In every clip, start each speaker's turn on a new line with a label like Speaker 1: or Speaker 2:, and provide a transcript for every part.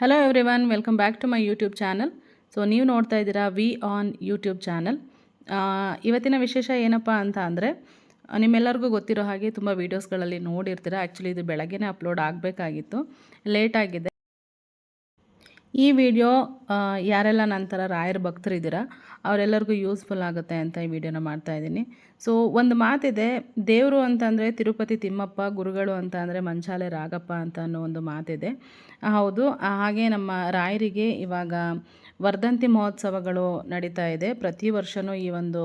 Speaker 1: Hello everyone welcome back to my YouTube channel so ನೀವು ನೋಡ್ತಾ ಇದ್ದೀರಾ ವಿ ಆನ್ ಯೂಟ್ಯೂಬ್ ಚಾನಲ್ ಇವತ್ತಿನ ವಿಶೇಷ ಏನಪ್ಪ ಅಂತ ಅಂದರೆ, ನಿಮ್ಮೆಲ್ಲರಿಗೂ ಗೊತ್ತಿರೋ ಹಾಗೆ ತುಂಬ ವೀಡಿಯೋಸ್ಗಳಲ್ಲಿ ನೋಡಿರ್ತೀರ. ಆ್ಯಕ್ಚುಲಿ ಇದು ಬೆಳಗ್ಗೆ ಅಪ್ಲೋಡ್ ಆಗಬೇಕಾಗಿತ್ತು. ಲೇಟ್ ಆಗಿದೆ. ಈ ವಿಡಿಯೋ ಯಾರೆಲ್ಲ ನಂತರ ರಾಯರ ಭಕ್ತರಿದ್ದೀರಾ ಅವರೆಲ್ಲರಿಗೂ ಯೂಸ್ಫುಲ್ ಆಗುತ್ತೆ ಅಂತ ಈ ವಿಡಿಯೋನ ಮಾಡ್ತಾ ಇದ್ದೀನಿ. ಸೊ, ಒಂದು ಮಾತಿದೆ, ದೇವರು ಅಂತಂದರೆ ತಿರುಪತಿ ತಿಮ್ಮಪ್ಪ, ಗುರುಗಳು ಅಂತ ಅಂದರೆ ಮಂಚಾಲೆ ರಾಗಪ್ಪ ಅಂತ ಅನ್ನೋ ಒಂದು ಮಾತಿದೆ. ಹೌದು ಹಾಗೆ ನಮ್ಮ ರಾಯರಿಗೆ ಇವಾಗ ವರ್ಧಂತಿ ಮಹೋತ್ಸವಗಳು ನಡೀತಾ ಇದೆ. ಪ್ರತಿ ವರ್ಷವೂ ಈ ಒಂದು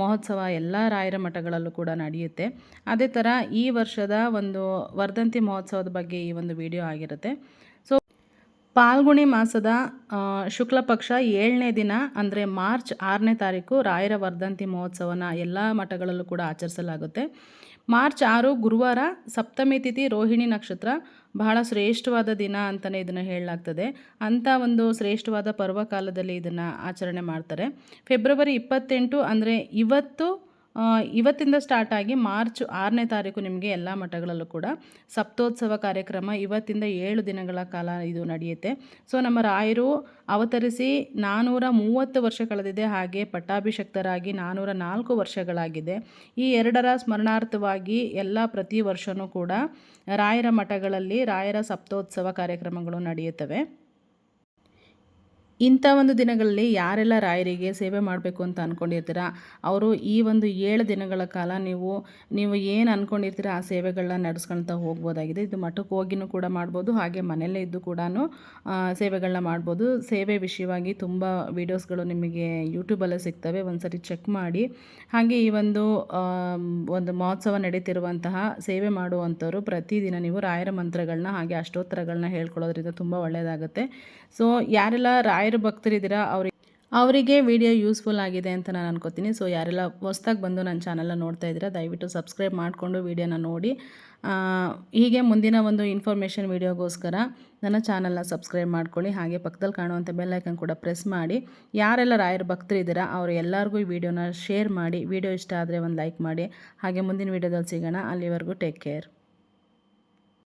Speaker 1: ಮಹೋತ್ಸವ ಎಲ್ಲ ರಾಯರ ಮಠಗಳಲ್ಲೂ ಕೂಡ ನಡೆಯುತ್ತೆ. ಅದೇ ಥರ ಈ ವರ್ಷದ ಒಂದು ವರ್ಧಂತಿ ಮಹೋತ್ಸವದ ಬಗ್ಗೆ ಈ ಒಂದು ವಿಡಿಯೋ ಆಗಿರುತ್ತೆ. ಪಾಲ್ಗುಣಿ ಮಾಸದ ಶುಕ್ಲ ಪಕ್ಷ ಏಳನೇ ದಿನ, ಅಂದರೆ ಮಾರ್ಚ್ ಆರನೇ ತಾರೀಕು ರಾಯರ ವರ್ಧಂತಿ ಮಹೋತ್ಸವನ ಎಲ್ಲ ಮಠಗಳಲ್ಲೂ ಕೂಡ ಆಚರಿಸಲಾಗುತ್ತೆ. ಮಾರ್ಚ್ ಆರು, ಗುರುವಾರ ಸಪ್ತಮಿ ತಿಥಿ ರೋಹಿಣಿ ನಕ್ಷತ್ರ ಬಹಳ ಶ್ರೇಷ್ಠವಾದ ದಿನ ಅಂತಲೇ ಇದನ್ನು ಹೇಳಲಾಗ್ತದೆ. ಅಂಥ ಒಂದು ಶ್ರೇಷ್ಠವಾದ ಪರ್ವಕಾಲದಲ್ಲಿ ಇದನ್ನು ಆಚರಣೆ ಮಾಡ್ತಾರೆ. ಫೆಬ್ರವರಿ ಇಪ್ಪತ್ತೆಂಟು ಅಂದರೆ ಇವತ್ತು ಇವತ್ತಿಂದ ಸ್ಟಾರ್ಟ್ ಆಗಿ ಮಾರ್ಚ್ ಆರನೇ ತಾರೀಕು ನಿಮಗೆ ಎಲ್ಲ ಮಠಗಳಲ್ಲೂ ಕೂಡ ಸಪ್ತೋತ್ಸವ ಕಾರ್ಯಕ್ರಮ ಇವತ್ತಿಂದ ಏಳು ದಿನಗಳ ಕಾಲ ಇದು ನಡೆಯುತ್ತೆ. ಸೊ, ನಮ್ಮ ರಾಯರು ಅವತರಿಸಿ ನಾನ್ನೂರ ಮೂವತ್ತು ವರ್ಷ ಕಳೆದಿದೆ. ಹಾಗೆ ಪಟ್ಟಾಭಿಷಕ್ತರಾಗಿ ನಾನ್ನೂರ ನಾಲ್ಕು ವರ್ಷಗಳಾಗಿದೆ. ಈ ಎರಡರ ಸ್ಮರಣಾರ್ಥವಾಗಿ ಎಲ್ಲ ಪ್ರತಿ ವರ್ಷವೂ ಕೂಡ ರಾಯರ ಮಠಗಳಲ್ಲಿ ರಾಯರ ಸಪ್ತೋತ್ಸವ ಕಾರ್ಯಕ್ರಮಗಳು ನಡೆಯುತ್ತವೆ. ಇಂಥ ಒಂದು ದಿನಗಳಲ್ಲಿ ಯಾರೆಲ್ಲ ರಾಯರಿಗೆ ಸೇವೆ ಮಾಡಬೇಕು ಅಂತ ಅಂದ್ಕೊಂಡಿರ್ತೀರ ಅವರು ಈ ಒಂದು ಏಳು ದಿನಗಳ ಕಾಲ ನೀವು ನೀವು ಏನು ಅಂದ್ಕೊಂಡಿರ್ತೀರ ಆ ಸೇವೆಗಳನ್ನ ನಡೆಸ್ಕೊಳ್ತಾ ಹೋಗ್ಬೋದಾಗಿದೆ. ಇದು ಮಠಕ್ಕೆ ಹೋಗಿನೂ ಕೂಡ ಮಾಡ್ಬೋದು, ಹಾಗೆ ಮನೆಯಲ್ಲೇ ಇದ್ದು ಕೂಡ ಸೇವೆಗಳನ್ನ ಮಾಡ್ಬೋದು. ಸೇವೆ ವಿಷಯವಾಗಿ ತುಂಬ ವೀಡಿಯೋಸ್ಗಳು ನಿಮಗೆ ಯೂಟ್ಯೂಬಲ್ಲೇ ಸಿಗ್ತವೆ ಒಂದು ಸರಿ ಚೆಕ್ ಮಾಡಿ. ಹಾಗೆ ಈ ಒಂದು ಒಂದು ಮಹೋತ್ಸವ ನಡೀತಿರುವಂತಹ ಸೇವೆ ಮಾಡುವಂಥವ್ರು ಪ್ರತಿದಿನ ನೀವು ರಾಯರ ಮಂತ್ರಗಳನ್ನ ಹಾಗೆ ಅಷ್ಟೋತ್ತರಗಳನ್ನ ಹೇಳ್ಕೊಳ್ಳೋದ್ರಿಂದ ತುಂಬ ಒಳ್ಳೆಯದಾಗುತ್ತೆ ಸೊ ಯಾರೆಲ್ಲ ರಾಯರ ರಾಯರ ಭಕ್ತರಿದ್ದೀರಾ ಅವ್ರಿಗೆ ಅವರಿಗೆ ವಿಡಿಯೋ ಯೂಸ್ಫುಲ್ ಆಗಿದೆ ಅಂತ ನಾನು ಅನ್ಕೋತೀನಿ. ಸೊ ಯಾರೆಲ್ಲ ಹೊಸ್ದಾಗಿ ಬಂದು ನನ್ನ ಚಾನಲ್ನ ನೋಡ್ತಾ ಇದ್ದೀರಾ, ದಯವಿಟ್ಟು ಸಬ್ಸ್ಕ್ರೈಬ್ ಮಾಡಿಕೊಂಡು ವಿಡಿಯೋನ ನೋಡಿ. ಹೀಗೆ ಮುಂದಿನ ಒಂದು ಇನ್ಫಾರ್ಮೇಷನ್ ವಿಡಿಯೋಗೋಸ್ಕರ ನನ್ನ ಚಾನಲ್ನ ಸಬ್ಸ್ಕ್ರೈಬ್ ಮಾಡ್ಕೊಳ್ಳಿ. ಹಾಗೆ ಪಕ್ಕದಲ್ಲಿ ಕಾಣುವಂಥ ಬೆಲ್ಲೈಕನ್ ಕೂಡ ಪ್ರೆಸ್ ಮಾಡಿ. ಯಾರೆಲ್ಲ ರಾಯರ ಭಕ್ತರಿದ್ದೀರಾ ಅವರು ಎಲ್ಲರಿಗೂ ಈ ವಿಡಿಯೋನ ಶೇರ್ ಮಾಡಿ. ವಿಡಿಯೋ ಇಷ್ಟ ಆದರೆ ಒಂದು ಲೈಕ್ ಮಾಡಿ. ಹಾಗೆ ಮುಂದಿನ ವಿಡಿಯೋದಲ್ಲಿ ಸಿಗೋಣ. ಅಲ್ಲಿವರೆಗೂ ಟೇಕ್ ಕೇರ್